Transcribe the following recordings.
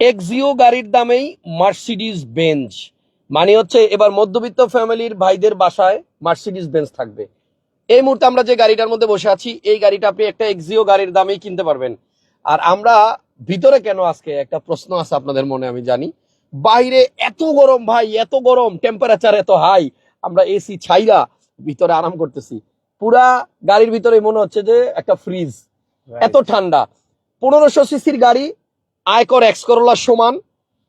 Axio গাড়ির দামেই Mercedes Benz মানে হচ্ছে এবার মধ্যবিত্ত ফ্যামিলির ভাইদের বাসায় মার্সিডিজ বেঞ্জ থাকবে। এই মুহূর্তে আমরা যে গাড়িটার মধ্যে বসে আছি এই গাড়িটা আপনি একটা এক্সিও গাড়ির দামেই কিনতে পারবেন। আর আমরা ভিতরে কেন আজকে? একটা প্রশ্ন আছে আপনাদের মনে আমি জানি। বাইরে এত গরম ভাই এত গরম টেম্পারেচার এত হাই আমরা এসি ছাইরা ভিতরে আরাম করতেছি। পুরা গাড়ির ভিতরে মনে হচ্ছে যে একটা ফ্রিজ এত ঠান্ডা। পনেরোশো সিসির গাড়ি আয়কর এক্স করোলার সমান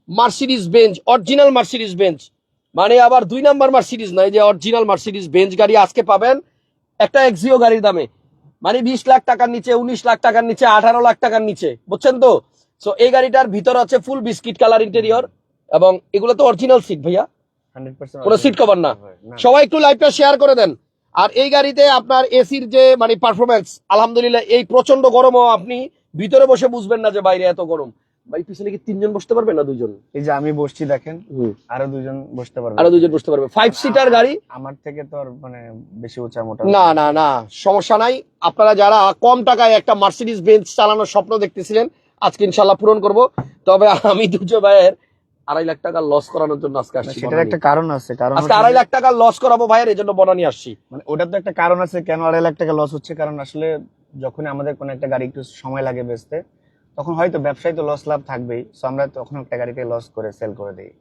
Mercedes Benz original Mercedes Benz মানে আবার দুই নাম্বার মার্সিডিজ নয় যে অরিজিনাল মার্সিডিজ বেঞ্চ গাড়ি আজকে পাবেন একটা এক্সিও গাড়ির দামে। মানে বিশ লাখ টাকার নিচে উনিশ লাখ টাকার নিচে আঠারো লাখ টাকার নিচে বুঝছেন তো? সো এই গাড়িটার ভিতর আছে ফুল বিস্কিট কালার ইন্টেরিয়র এবং এগুলো তো অরিজিনাল সিট ভাইয়া। কোনো সিট কভার না। সবাই একটু লাইভটা শেয়ার করে দেন। আর এই গাড়িতে আপনার এসির যে মানে পারফরমেন্স আলহামদুলিল্লাহ এই প্রচণ্ড গরমও আপনি ভিতরে বসে বুঝবেন না যে বাইরে এত গরম। ভাই পিছনে কি তিনজন বসতে পারবে না দুজন? এই যে আমি বসছি দেখেন আরও দুজন বসতে পারবে। আরও দুজন বসতে পারবে। ফাইভ সিটার গাড়ি? আমার থেকে তো আর মানে বেশি উঁচা মোটা না না না সমস্যা নাই। আপনারা যারা কম টাকায় একটা মার্সিডিজ বেঞ্চ চালানোর স্বপ্ন দেখতেছিলেন আজকে ইনশাল্লাহ পূরণ করব। তবে আমি দুজো ভাইয়ের আড়াই লাখ টাকা লস করানোর জন্য আজকে আসছি সেটার একটা কারণ আছে কারণ আজকে আড়াই লাখ টাকা লস করাবো ভাইয়ের এই জন্য বনানি আসছি। মানে ওটার তো একটা কারণ আছে কেন আড়াই লাখ টাকা লস হচ্ছে? কারণ আসলে যখন আমাদের কোনো একটা গাড়ি একটু সময় লাগে বেচতে তখন হয়তো ব্যবসায়ী তো লস লাভ থাকবেই। সো আমরা তখন একটা গাড়িকে লস করে সেল করে দিই।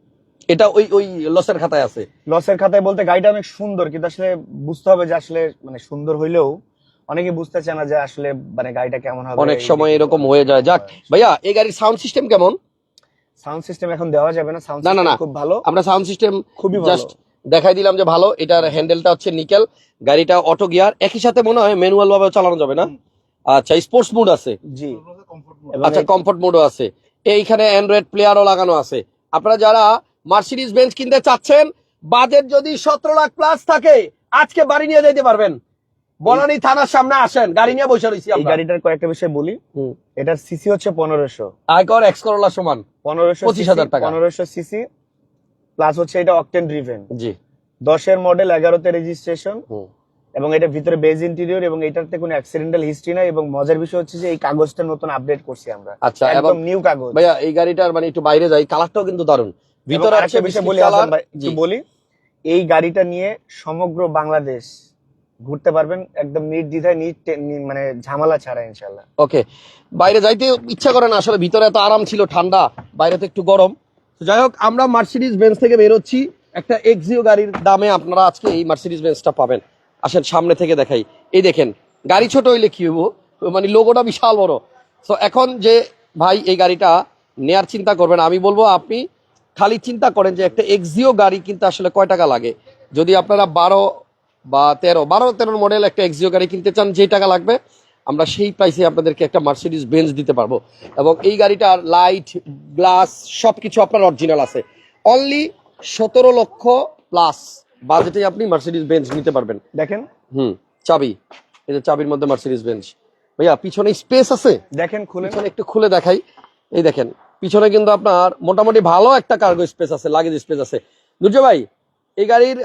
এটা ওই ওই লসের খাতায় আছে? লসের খাতায় বলতে গাড়িটা অনেক সুন্দর কিন্তু আসলে বুঝতে হবে যে আসলে মানে সুন্দর হইলেও অনেকে বুঝতে চায় না যে আসলে মানে গাড়িটা কেমন হবে অনেক সময় এরকম হয়ে যায়। যাক ভাইয়া এই গাড়ির সাউন্ড সিস্টেম কেমন? সাউন্ড সিস্টেম এখন দেওয়া যাবে না সাউন্ড না, না, না। খুব ভালো। আমরা সাউন্ড সিস্টেম খুবই জাস্ট দেখাই দিলাম যে ভালো এটার হ্যান্ডেলটা হচ্ছে নিকেল গাড়িটা অটো গিয়ার একই সাথে মনে হয় ম্যানুয়াল ভাবে চালানো যাবে না? আচ্ছা স্পোর্টস মোড আছে। জি। আচ্ছা কমফোর্ট মোডও আছে। এইখানে অ্যান্ড্রয়েড প্লেয়ারও লাগানো আছে। আপনারা যারা মার্সিডিজ বেঞ্চ কিনতে চাচ্ছেন বাজেট যদি সতেরো লাখ প্লাস থাকে আজকে বাড়ি নিয়ে যেতে পারবেন। বনানী থানার সামনে আসেন গাড়ি নিয়ে বসে রয়েছি এই গাড়িটার কয়েকটা বিষয় বলি। এটার সিসি হচ্ছে পনেরোশো। আয়কর এক্স করোলা সমান। পনেরোশো 25,000 টাকা। পনেরোশো সিসি প্লাস হচ্ছে এটা অকটেন ড্রিভেন জি। দশের মডেল এগারোতে রেজিস্ট্রেশন হুম। এবং এটা ভিতরে বেজ ইন্টেরিয়র এবং এটাতে কোনো অ্যাক্সিডেন্টাল হিস্ট্রি নাই এবং মজার বিষয় হচ্ছে যে এই কাগজটা নতুন আপডেট করছি আমরা। আচ্ছা একদম নিউ কাগজ। ভাইয়া এই গাড়িটার মানে একটু বাইরে যাই কালারটাও কিন্তু দারুণ ভিতরে আছে বিষয় বলি বলি এই গাড়িটা নিয়ে সমগ্র বাংলাদেশ ঘুরতে পারবেন একদম নির্দ্বিধায় নিট মানে ঝামেলা ছাড়া ইনশাল্লাহ ওকে বাইরে যাইতে ইচ্ছা করে না আসলে ভিতরে এত আরাম ছিল ঠান্ডা বাইরে তো একটু গরম। তো যাই হোক আমরা মার্সিডিজ বেঞ্চ থেকে বেরোচ্ছি একটা এক্সিও গাড়ির দামে আপনারা আজকে এই মার্সিডিজ বেঞ্চটা পাবেন। আসেন সামনে থেকে দেখাই। এই দেখেন, গাড়ি ছোট হইলে কি হব মানে লোগোটা বিশাল বড়। তো এখন যে ভাই এই গাড়িটা নেয়ার চিন্তা করবেন, আমি বলব আপনি খালি চিন্তা করেন যে একটা এক্সিও গাড়ি কিনতে আসলে কয় টাকা লাগে। যদি আপনারা বারো বা তেরো, বারো তেরো মডেল একটা এক্সিও গাড়ি কিনতে চান যে টাকা লাগবে, আমরা সেই প্রাইসে আপনাদেরকে একটা মার্সিডিজ বেঞ্চ দিতে পারব। এবং এই গাড়িটার লাইট গ্লাস সবকিছু আপনার অরিজিনাল আছে। অনলি সতেরো লক্ষ প্লাস বাজেটে আপনি মার্সিডিজ বেঞ্চ নিতে পারবেন। দেখেন। হুম চাবি। এই যে চাবির মধ্যে মার্সিডিজ বেঞ্চ ভাইয়া পিছনে স্পেস আছে? দেখেন খুলে একটু খুলে দেখাই। এই দেখেন পিছনে কিন্তু আপনার মোটামুটি ভালো একটা কার্গো স্পেস আছে লাগেজ স্পেস আছে। দুর্য ভাই এই গাড়ির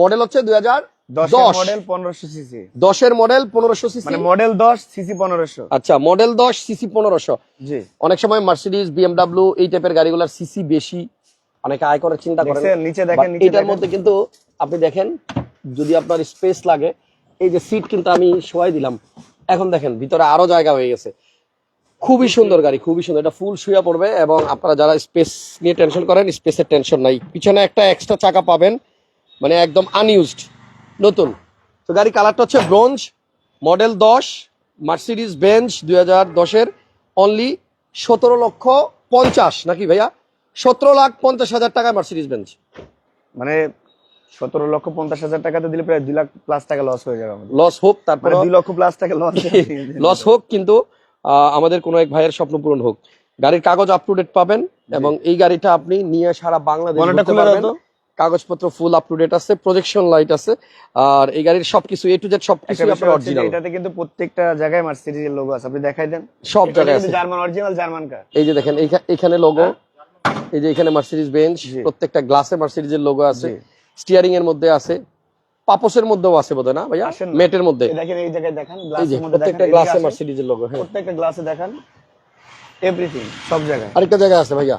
মডেল হচ্ছে দুই হাজার দশ দশ। মডেল পনেরোশো সিসি দশের মডেল পনেরোশো সিসি মানে মডেল দশ সিসি পনেরোশো। আচ্ছা মডেল দশ সিসি পনেরোশো। অনেক সময় মার্সিডিজ বিএমডাব্লিউ এই টাইপের গাড়িগুলোর সিসি বেশি। অনেকে আয় করার চিন্তা করেন। নিচে দেখেন এটার মধ্যে কিন্তু আপনি দেখেন যদি আপনার স্পেস লাগে এই যে সিট কিন্তু আমি শোয়াই দিলাম। এখন দেখেন ভিতরে আরও জায়গা হয়ে গেছে। খুবই সুন্দর গাড়ি খুবই সুন্দর। এটা ফুল শুয়ে পড়বে এবং আপনারা যারা স্পেস নিয়ে টেনশন করেন স্পেসের টেনশন নাই। পিছনে একটা এক্সট্রা চাকা পাবেন মানে একদম আনইউজড নতুন। তো গাড়ি কালারটা হচ্ছে ব্রোঞ্জ মডেল দশ মার্সিডিজ বেঞ্চ দুই হাজার দশের অনলি সতেরো লক্ষ পঞ্চাশ নাকি ভাইয়া? সতেরো লাখ পঞ্চাশ হাজার টাকা মার্সিডিজ বেঞ্চ মানে সতেরো লক্ষ পঞ্চাশ হাজার টাকাতে দিলে প্রায় দুই লাখ প্লাস টাকা লস হয়ে যাবে আমাদের। লস হোক তারপরে মানে দুই লক্ষ প্লাস টাকা লস লস হোক কিন্তু আমাদের কোনো এক ভাইয়ের স্বপ্ন পূরণ হোক। গাড়ির কাগজ আপ টু ডেট পাবেন এবং এই গাড়িটা আপনি নিয়ে সারা বাংলাদেশ কাগজপত্র ফুল আপ টু ডেট আছে প্রজেকশন লাইট আছে আর এই গাড়ির সবকিছু এ টু জেড সবকিছু আপনার অরিজিনাল এটাতে কিন্তু প্রত্যেকটা জায়গায় মার্সিডিজের লোগো আছে। আপনি দেখাই দেন। সব জায়গায় আছে। জার্মান অরিজিনাল জার্মান কার এই যে দেখেন এখানে লোগো এই যে এখানে মার্সিডিজ বেঞ্চ প্রত্যেকটা গ্লাসে মার্সিডিজের লোগো আছে। স্টিয়ারিং এর মধ্যে আছে। পাপোসের মধ্যেও আছে বোধহয় না ভাইয়া? মেটের মধ্যে। দেখেন এই জায়গায় দেখান এই মধ্যে দেখেন প্রত্যেকটা গ্লাসে। মার্সিডিজের লোগো হ্যাঁ। প্রত্যেকটা গ্লাসে দেখান এভরিথিং সব জায়গায়। আরেকটা জায়গা আছে ভাইয়া।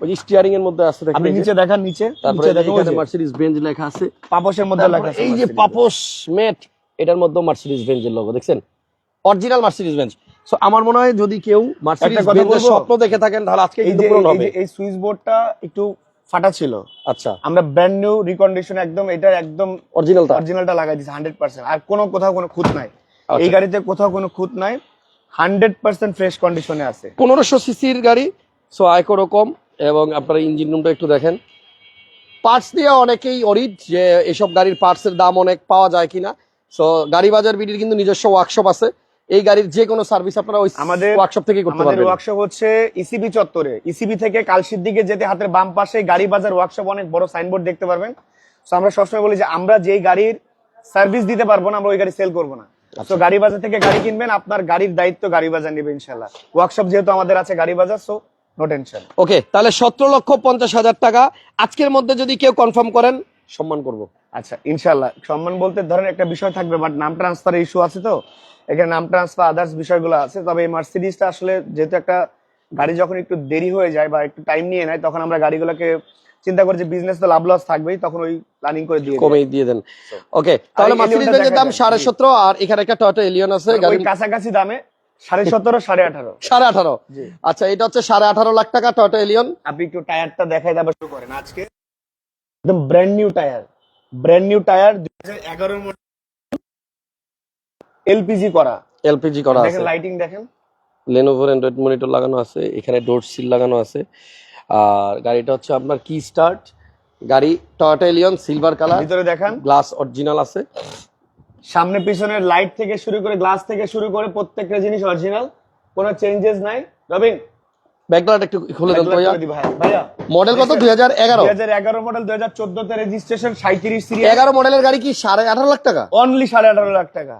ওই স্টিয়ারিং এর মধ্যে আছে দেখেন আপনি নিচে দেখান নিচে তারপরে এখানে মার্সিডিজ বেঞ্জ লেখা আছে। পাপোশের মধ্যে লেখা আছে এই যে। পাপোশ মেট এটার মধ্যে মার্সিডিজ বেঞ্জের লোগো দেখছেন? অরিজিনাল মার্সিডিজ বেঞ্জ সো আমার মনে হয় যদি কেউ মার্সিডিজ? স্বপ্ন দেখে থাকেন তাহলে আজকে এই কিন্তু পূরণ হবে। এই সুইচ বোর্ডটা একটু ফাটা ছিল। আচ্ছা। আমরা ব্র্যান্ড নিউ রিকন্ডিশন একদম এটা একদম অরিজিনালটা অরিজিনালটা লাগাই দিয়েছি হান্ড্রেড পার্সেন্ট আর কোনো কোথাও কোনো খুঁত নাই। আচ্ছা। এই গাড়িতে কোথাও কোনো খুঁত নাই। হান্ড্রেড পার্সেন্ট ফ্রেশ কন্ডিশনে আছে। পনেরোশো সিসির গাড়ি সো আয়করও কম এবং আপনার ইঞ্জিন রুমটা একটু দেখেন। পার্টস দিয়ে অনেকেই অরিড যে এসব গাড়ির পার্টসের দাম অনেক পাওয়া যায় কিনা। সো গাড়ি বাজার বিডির কিন্তু নিজস্ব ওয়ার্কশপ আছে। এই গাড়ির যে কোনো সার্ভিস আপনারা ওই আমাদের- ওয়ার্কশপ থেকে করতে পারবেন। আমাদের ওয়ার্কশপ হচ্ছে ইসিবি চত্বরে। ইসিবি থেকে কালশির দিকে যেতে হাতের বাম পাশে গাড়ি বাজার ওয়ার্কশপ অনেক বড় সাইনবোর্ড দেখতে পারবেন। তো আমরা সবসময় বলি যে আমরা যেই গাড়ির সার্ভিস দিতে পারব না আমরা ওই গাড়ি সেল করব না। তো গাড়ি বাজার থেকে গাড়ি কিনবেন আপনার গাড়ির দায়িত্ব গাড়ি বাজার নেবে ইনশাল্লাহ ওয়ার্কশপ যেহেতু আমাদের আছে গাড়ি বাজার সো নো টেনশন ওকে তাহলে সতেরো লক্ষ পঞ্চাশ হাজার টাকা। আজকের মধ্যে যদি কেউ কনফার্ম করেন সম্মান করব। আচ্ছা ইনশাল্লাহ সম্মান বলতে ধরেন একটা বিষয় থাকবে বাট নাম ট্রান্সফারের ইস্যু আছে তো? এখানে নাম ট্রান্সফার আদার্স বিষয়গুলো আছে তবে এই মার্সিডিজটা আসলে যেহেতু একটা গাড়ি যখন একটু দেরি হয়ে যায় বা একটু টাইম নিয়ে নেয় তখন আমরা গাড়িগুলোকে চিন্তা করি যে বিজনেস তো লাভ লস থাকবেই তখন ওই প্ল্যানিং করে দিয়ে। কমেই দিয়ে। দেন। ওকে তাহলে এই মার্সিডিজ দাম দেখা সাড়ে যায়। সতেরো আর এখানে একটা টয়টা এলিয়ন আছে গাড়ি কাছাকাছি দামে সাড়ে সতেরো সাড়ে আঠারো। সাড়ে আঠারো? জি। আচ্ছা এটা হচ্ছে সাড়ে আঠারো লাখ টাকা টয়টা এলিয়ন আপনি একটু টায়ারটা দেখাই দেওয়া শুরু করেন। আজকে একদম brand new tyre brand new tyre দুই হাজার এগারোর মডেল। এলপিজি করা। এলপিজি করা আছে। দেখেন লাইটিং দেখেন। লেনোভোর অ্যান্ড্রয়েড মনিটর লাগানো আছে এখানে ডোর সিল লাগানো আছে। আর গাড়িটা হচ্ছে আপনার কি স্টার্ট গাড়ি টয়োটা এলিয়ন সিলভার কালার ভিতরে দেখান। গ্লাস অরিজিনাল আছে। সামনে পিছনের লাইট থেকে শুরু করে গ্লাস থেকে শুরু করে প্রত্যেকটা জিনিস অরিজিনাল কোনো চেঞ্জেস নাই। রবিন ব্যাকলাইট একটু খুলে দেন ভাইয়া। ভাইয়া। মডেল কত? দুই হাজার এগারো। দুই হাজার এগারো মডেল দুই হাজার চোদ্দতে রেজিস্ট্রেশন সাঁত্রিশ সিরিয়াল। এগারো মডেলের গাড়ি কি সাড়ে আঠারো লাখ টাকা? অনলি সাড়ে আঠারো লাখ টাকা।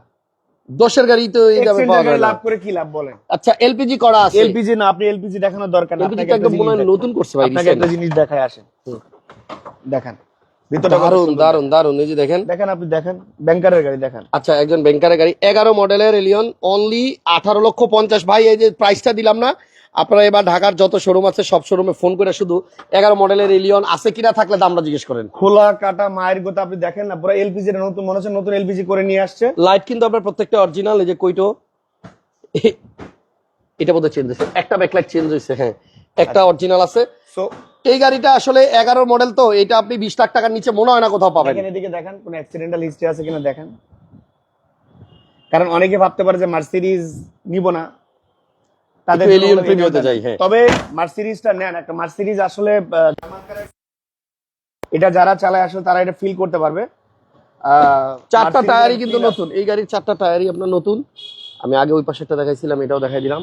দশের গাড়ি তো এই দামে পাওয়া যায় লাভ করে কি লাভ বলেন? আচ্ছা এলপিজি করা আছে। এলপিজি না আপনি এলপিজি দেখানোর দরকার না আপনাকে একটা একদম মনে নতুন করছে ভাই আপনাকে একটা জিনিস দেখায় আসেন। দেখান দারুণ দারুণ দারুণ এই যে দেখেন। দেখেন আপনি দেখেন ব্যাংকারের গাড়ি দেখেন। আচ্ছা একজন ব্যাংকারের গাড়ি এগারো মডেলের এলিয়ন অনলি আঠারো লক্ষ পঞ্চাশ। ভাই এই যে প্রাইসটা দিলাম না আপনারা এবার ঢাকার যত শোরুম আছে সব শোরুমে ফোন করে শুধু এগারো মডেলের এলিয়ন আছে কিনা থাকলে দামটা জিজ্ঞেস করেন। খোলা কাটা মায়ের গোতা আপনি দেখেন না পুরো এলপিজি নতুন মনে হচ্ছে নতুন এলপিজি করে নিয়ে আসছে। লাইট কিন্তু আপনার প্রত্যেকটা অরিজিনাল এই যে কইটো এটা বোধহয় চেঞ্জ হয়েছে। একটা ব্যাকলাইট চেঞ্জ হয়েছে হ্যাঁ। একটা অরিজিনাল আছে। সো এই গাড়িটা আসলে এগারো মডেল তো এটা আপনি বিশ লাখ টাকার নিচে মনে হয় না কোথাও পাবেন। দেখেন এদিকে দেখেন কোনো অ্যাক্সিডেন্টাল হিস্ট্রি আছে কিনা দেখেন। কারণ অনেকে ভাবতে পারে যে মার্সিডিজ নিব না। তাদের একটু জন্য alien হলো এই প্রেমী হতে গাড়িটা। হ্যাঁ। তবে মার্সিডিজটা নেন একটা মার্সিডিজ আসলে এটা যারা চালায় আসলে তারা এটা ফিল করতে পারবে। চারটা টায়ারই কিন্তু নতুন। এই গাড়ির চারটা টায়ারই আপনার নতুন। আমি আগে ওই পাশেরটা দেখাইছিলাম এটাও দেখাই দিলাম।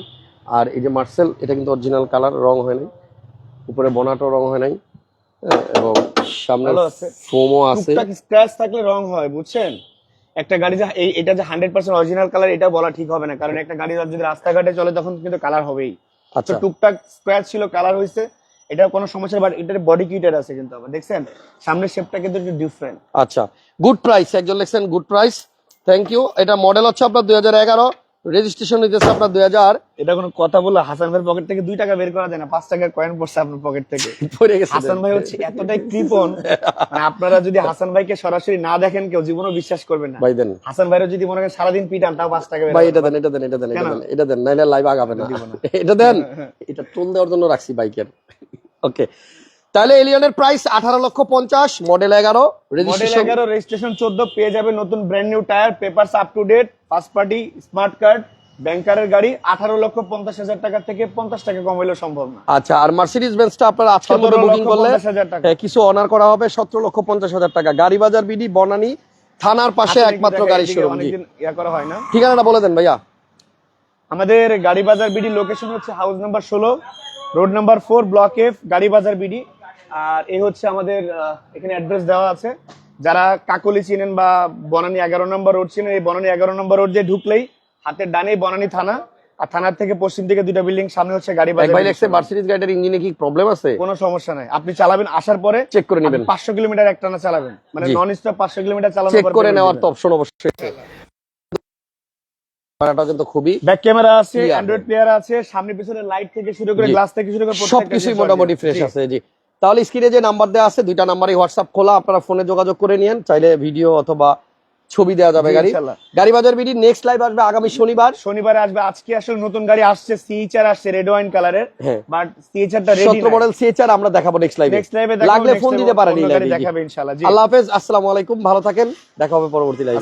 আর এই যে মার্সেল এটা কিন্তু অরিজিনাল কালার রং হয় নাই। উপরে বনাটও রং হয় নাই হ্যাঁ, এবং সামনে। ফোমও আছে। স্ক্র্যাচ থাকলে রং হয় বুঝছেন? একটা গাড়ি যে এই- এটা যে হান্ড্রেড পার্সেন্ট অরিজিনাল কালার এটা বলা ঠিক হবে না। কারণ একটা গাড়ি যদি রাস্তাঘাটে চলে তখন কিন্তু কালার হবেই। আচ্ছা। টুকটাক স্ক্র্যাচ ছিল কালার হয়েছে এটা কোনো সমস্যা বাট এটার বডি কিটার আছে কিন্তু আবার দেখছেন? সামনের শেপটা কিন্তু একটু ডিফারেন্ট আচ্ছা। গুড প্রাইস একজন লেখছেন গুড প্রাইস থ্যাংক ইউ এটা মডেল হচ্ছে আপনার দুই হাজার এগারো। রেজিস্ট্রেশন হইতেছে আপনার দুই হাজার। এটা কোনো কথা বলে হাসান ভাইয়ের পকেট থেকে দুই টাকা বের করা যায় না পাঁচ টাকার কয়েন পড়ছে আপনার পকেট থেকে। পড়ে গেছে হাসান ভাই হচ্ছে এতটাই কৃপন মানে আপনারা যদি হাসান ভাইকে সরাসরি না দেখেন কেউ জীবনও বিশ্বাস করবেন না। ভাই দেন। হাসান ভাইরা যদি মনে করেন সারাদিন পিটান তাও পাঁচ টাকা ভাই এটা দেন এটা দেন এটা দেন এটা? দেন এটা দেন নাইলে লাইভ আগাবে না। না। এটা দেন। এটা টোল দেওয়ার জন্য রাখছি বাইকের ওকে তাহলে এলিয়নের প্রাইস আঠারো লক্ষ পঞ্চাশ মডেল এগারো মডেল এগারো রেজিস্ট্রেশন চোদ্দ পেয়ে যাবে নতুন brand new tyre paper up to date first party smart card ব্যাংকারের গাড়ি আঠারো লক্ষ পঞ্চাশ হাজার টাকা থেকে পঞ্চাশ টাকা কম হলেও সম্ভব না। আচ্ছা আর মার্সিডিজ বেঞ্চটা আপনারা আজকের মধ্যে বুকিং করলে 50,000 টাকা। হ্যাঁ, কিছু অনার করা হবে সতেরো লক্ষ পঞ্চাশ হাজার টাকা। গাড়ি বাজার বিডি বনানী থানার পাশে একমাত্র গাড়ি শোরুম ইয়া করা হয় না। ঠিকানাটা বলে দেন ভাইয়া। আমাদের গাড়ি বাজার বিডি লোকেশন হচ্ছে হাউস নাম্বার ষোলো road number four block F গাড়ি বাজার বিডি আর এই হচ্ছে আমাদের এখানে অ্যাড্রেস দেওয়া আছে। যারা কাকলি চিনেন বা বনানী এগারো নম্বর রোড চিনেন এই বনানী এগারো নম্বর রোড দিয়ে ঢুকলেই হাতের ডানেই বনানী থানা আর থানার থেকে পশ্চিম দিকে দুইটা বিল্ডিং সামনে হচ্ছে গাড়ি ভাই লেখছে মার্সিডিজ গাড়ির ইঞ্জিনে কি প্রবলেম আছে? কোনো সমস্যা নাই। আপনি চালাবেন আসার পরে চেক করে নেবেন। পাঁচশো কিলোমিটার একটানা চালাবেন। মানে নন স্টপ পাঁচশো কিলোমিটার চালানোর চেক করে নেওয়ার তো অপশন অবশ্যই আছে। ক্যামেরাটা কিন্তু খুবই ব্যাক ক্যামেরা আছে অ্যান্ড্রয়েড প্লেয়ার আছে সামনে পিছনে লাইট থেকে শুরু করে গ্লাস থেকে শুরু করে সবকিছুই মোটামুটি ফ্রেশ আছে জি। তাহলে স্ক্রিনে যে নাম্বার দেওয়া আছে দুইটা নাম্বারই হোয়াটসঅ্যাপ খোলা আপনারা ফোনে যোগাযোগ করে নিয়েন। চাইলে ভিডিও অথবা ছবি দেওয়া যাবে গাড়ি। গাড়ি বাজার বিডি নেক্সট লাইভ আসবে আগামী শনিবার। শনিবারে আসবে। আজকে আসলে নতুন গাড়ি আসছে সিএইচআর আসছে রেড ওয়াইন কালারের বাট সিএইচআরটা রেডি সতেরো মডেল সিএচআর আমরা দেখাবো নেক্সট লাইভে নেক্সট লাইভে লাগলে ফোন দিতে পারেন এই। দেখাবে ইনশাআল্লাহ আল্লাহ হাফেজ আসসালামু আলাইকুম ভালো থাকেন দেখা হবে পরবর্তী লাইভ